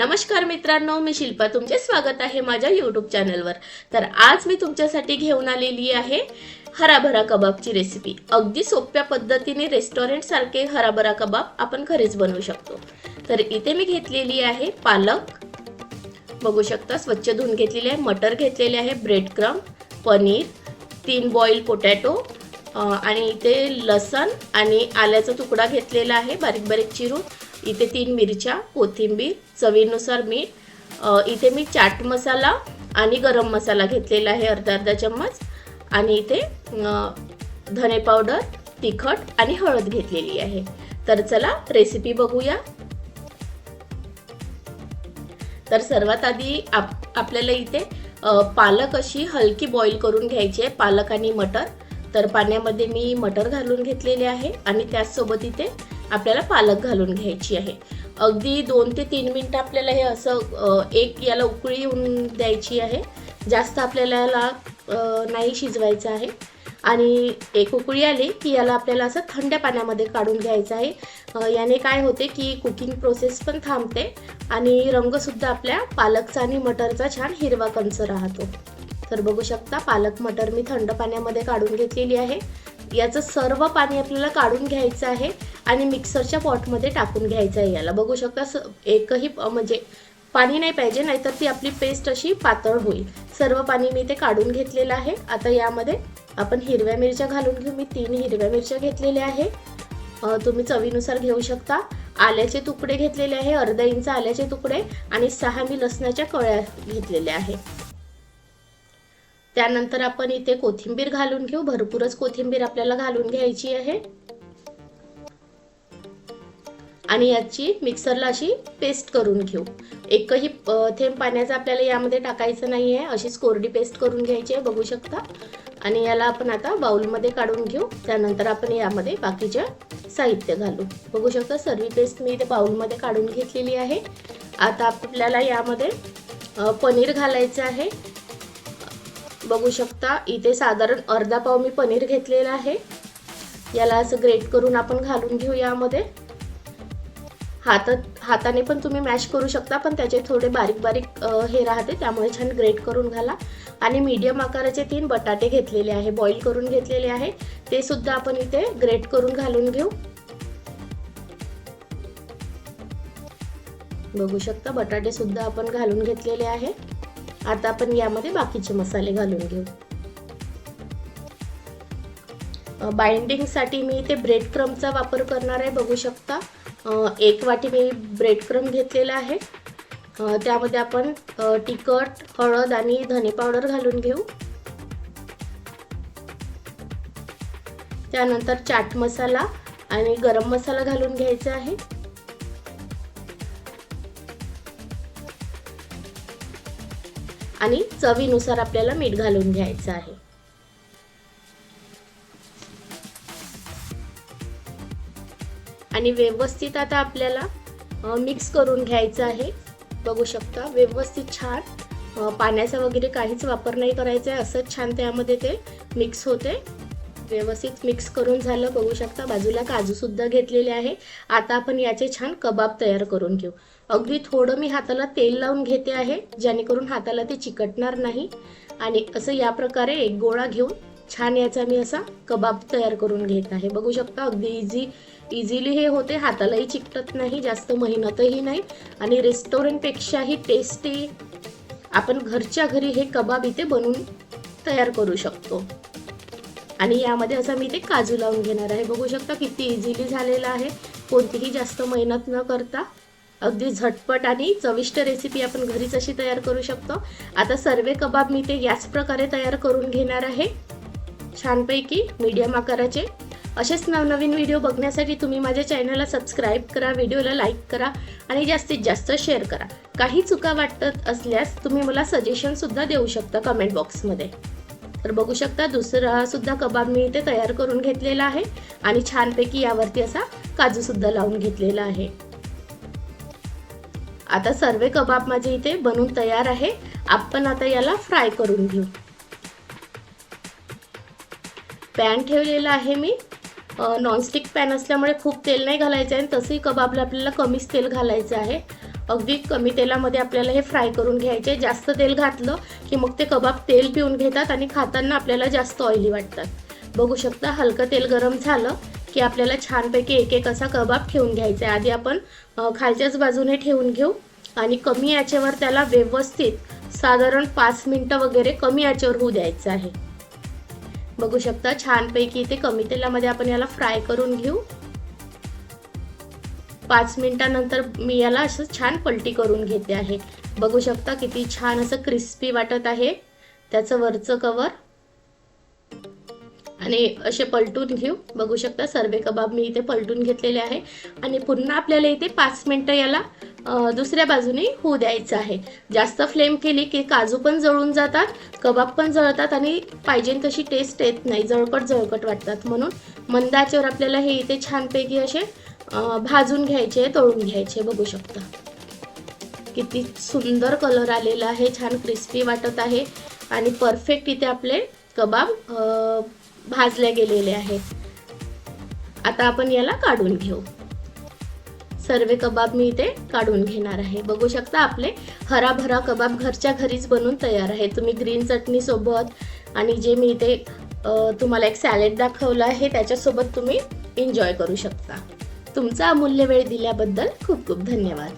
नमस्कार मित्रांनो मी शिल्पा. तुमचे स्वागत आहे माझ्या यूट्यूब चॅनलवर तर आज मी तुमच्यासाठी घेऊन आलेली आहे हराभरा कबाबची रेसिपी अगदी सोप्या पद्धतीने रेस्टॉरंट सारखे हराभरा कबाब आपण घरीच बनवू शकतो. तर इथे मी घेतलेली आहे पालक. बघू शकता स्वच्छ धुवून घेतलेली आहे मटर घेतलेले आहे ब्रेड क्रम पनीर तीन बॉईल पोटॅटो आणि इथे लसण आणि आल्याचा तुकडा घेतलेला आहे बारीक बारीक चिरून. इथे तीन मिरच्या कोथिंबीर चवीनुसार मीठ. इथे मी चाट मसाला आणि गरम मसाला घेतलेला आहे अर्धा अर्धा चम्मच. आणि इथे धने पावडर तिखट आणि हळद घेतलेली आहे. तर चला रेसिपी बघूया. तर सर्वात आधी आप आपल्याला इथे पालक अशी हलकी बॉईल करून घ्यायची आहे पालक आणि मटर. तर पाण्यामध्ये मी मटर घालून घेतलेले आहे आणि त्याचसोबत इथे आपल्याला पालक घालून घ्यायची आहे. अगदी दोन ते तीन मिनटं आपल्याला हे असं एक याला उकळी येऊन द्यायची आहे. जास्त आपल्याला याला नाही शिजवायचं आहे. आणि एक उकळी आली की याला आपल्याला असं थंड पाण्यामध्ये काढून घ्यायचं आहे. याने काय होते की कुकिंग प्रोसेस पण थांबते आणि रंगसुद्धा आपल्या पालकचा आणि मटरचा छान हिरवा कंच राहतो. तर बघू शकता पालक मटर मी थंड पाण्यामध्ये काढून घेतलेली आहे. याचं सर्व पाणी आपल्याला काढून घ्यायचं आहे आणि मिक्सरच्या पॉटमध्ये टाकून घ्यायचं आहे याला. बघू शकता स एकही म्हणजे पाणी नाही पाहिजे नाहीतर ती आपली पेस्ट अशी पातळ होईल. सर्व पाणी मी ते काढून घेतलेलं आहे. आता यामध्ये आपण हिरव्या मिरच्या घालून घेऊ. मी तीन हिरव्या मिरच्या घेतलेल्या आहे. तुम्ही चवीनुसार घेऊ शकता. आल्याचे तुकडे घेतलेले आहे अर्धा इंच आल्याचे तुकडे आणि सहा मी लसणाच्या कळ्या घेतलेल्या आहे. त्यानंतर आपण इथे कोथिंबीर घालून घेऊ. भरपूरच कोथिंबीर आपल्याला घालून घ्यायची आहे. आणि याची मिक्सरला अशी पेस्ट करून घेऊ. एकही थेंब पाण्याचा आपल्याला यामध्ये टाकायचं नाही आहे अशीच कोरडी पेस्ट करून घ्यायची आहे बघू शकता. आणि याला आपण आता बाउलमध्ये काढून घेऊ. त्यानंतर आपण यामध्ये बाकीचे साहित्य घालू. बघू शकता सर्व पेस्ट मी इथे बाउलमध्ये काढून घेतलेली आहे. आता आपल्याला यामध्ये पनीर घालायचं आहे. बघू शकता. इथे साधारण अर्धा पाव मी पनीर घेतलेला आहे. याला असं ग्रेट करून आपण घालून घेऊ यामध्ये. हातात हाताने पण तुम्ही मॅश करू शकता पण त्याचे थोडे बारीक बारीक हे राहते त्यामुळे छान ग्रेट करून घाला. आणि मीडियम आकाराचे तीन बटाटे घेतलेले आहे बॉईल करून घेतलेले आहे. ते सुद्धा आपण इथे ग्रेट करून घालून घेऊ. बघू शकता बटाटे सुद्धा आपण घालून घेतलेले आहे. आता आपण यामध्ये बाकीचे मसाले घालून घेऊ. बाइंडिंगसाठी मी इथे ब्रेड क्रमचा वापर करणार आहे बघू शकता. एक वाटी मी ब्रेड क्रम घेतलेला आहे. त्यामध्ये आपण तिखट हळद आणि धने पावडर घालून घेऊ. त्यानंतर चाट मसाला आणि गरम मसाला घालून घ्यायचा आहे. आणि चवीनुसार आपल्याला मीठ घालून घ्यायचं आहे. आणि व्यवस्थित आता आपल्याला मिक्स करून घ्यायचं आहे. बघू शकता व्यवस्थित छान पाण्याचा वगैरे काहीच वापर नाही करायचा आहे. असंच छान त्यामध्ये ते मिक्स होते. व्यवस्थित मिक्स करून झालं. बघू शकता बाजूला काजूसुद्धा घेतलेले आहे. आता आपण याचे छान कबाब तयार करून घेऊ. अगदी थोडं मी हाताला तेल लावून घेते आहे जेणेकरून हाताला ते चिकटणार नाही. आणि असं या प्रकारे एक गोळा घेऊन छान याचा मी असा कबाब तयार करून घेत आहे. बघू शकता अगदी इझी इझिली हे होते. हातालाही चिकटत नाही जास्त मेहनतही नाही. आणि रेस्टॉरंटपेक्षाही टेस्टी आपण घरच्या घरी हे कबाब इथे बनवून तयार करू शकतो. आणि यामध्ये असं मी ते काजू लावून घेणार आहे. बघू शकता किती इझिली झालेलं आहे. कोणतीही जास्त मेहनत न करता अगदी झटपट आणि चविष्ट रेसिपी आपण घरीच अशी तयार करू शकतो. आता सर्वे कबाब मी ते याच प्रकारे तयार करून घेणार आहे. छानपैकी मीडियम आकाराचे. असेच नवनवीन व्हिडिओ बघण्यासाठी तुम्ही माझ्या चॅनलला सबस्क्राईब करा व्हिडिओला लाईक करा आणि जास्तीत जास्त शेअर करा. काही चुका वाटत असल्यास तुम्ही मला सजेशनसुद्धा देऊ शकता कमेंट बॉक्समध्ये तर बघू शकता दुसरा सुद्धा कबाब मी इथे तयार करून घेतलेला आहे आणि छानपैकी यावरती असा काजू सुद्धा लावून घेतलेला आहे. आता सर्व कबाब माझे इथे बनून तयार आहे. आपण आता याला फ्राय करून घेऊ. पॅन ठेवलेला आहे मी. नॉनस्टिक पॅन असल्यामुळे खूप तेल नाही घालायचं आहे आणि तसंही कबाबला आपल्याला कमीच तेल घालायचं आहे. अगदी कमी तेलामध्ये आपल्याला हे फ्राय करून घ्यायचे. जास्त तेल घातलं की मग ते कबाब तेल पिऊन घेतात आणि खाताना आपल्याला जास्त ऑइली वाटतात. बघू शकता हलकं तेल गरम झालं की आपल्याला छानपैकी एक एक असा कबाब ठेवून घ्यायचा आहे. आधी आपण खालच्याच बाजूने ठेवून घेऊ आणि कमी याचेवर त्याला व्यवस्थित साधारण पाच मिनटं वगैरे कमी याचेवर होऊ द्यायचं आहे. बघू शकता छानपैकी इथे कमी तेलामध्ये आपण याला फ्राय करून घेऊ. पाच मिनिटानंतर मी याला असं छान पलटी करून घेते आहे. बघू शकता किती छान असं क्रिस्पी वाटत आहे. त्याचं वरचं कवर आणि असे पलटून घेऊ. बघू शकता सर्वे कबाब मी इथे पलटून घेतलेले आहे. आणि पुन्हा आपल्याला इथे पाच मिनटं याला दुसऱ्या बाजूने होऊ द्यायचं आहे. जास्त फ्लेम केली की काजू पण जळून जातात कबाब पण जळतात आणि पाहिजे तशी टेस्ट येत नाही. जळकट जळकट वाटतात म्हणून. मंदाच्यावर आपल्याला हे इथे छानपैकी असे भाजून घ्यायचे तळून घ्यायचे बघू शकता. किती सुंदर कलर आलेला आहे छान क्रिस्पी वाटत आहे. आणि परफेक्ट इथे आपले कबाब भाजले गेलेले आहेत. आता आपण याला काढून घेऊ. सर्व कबाब मी इथे काढून घेणार आहे. बघू शकता आपले हराभरा कबाब घरच्या घरीच बनवून तयार आहे. तुम्ही ग्रीन चटणी सोबत आणि जे मी इथे तुम्हाला एक सॅलेड दाखवलं आहे त्याच्यासोबत तुम्ही एन्जॉय करू शकता. तुमचा अमूल्य वेळ दिल्याबद्दल खूप खूप धन्यवाद.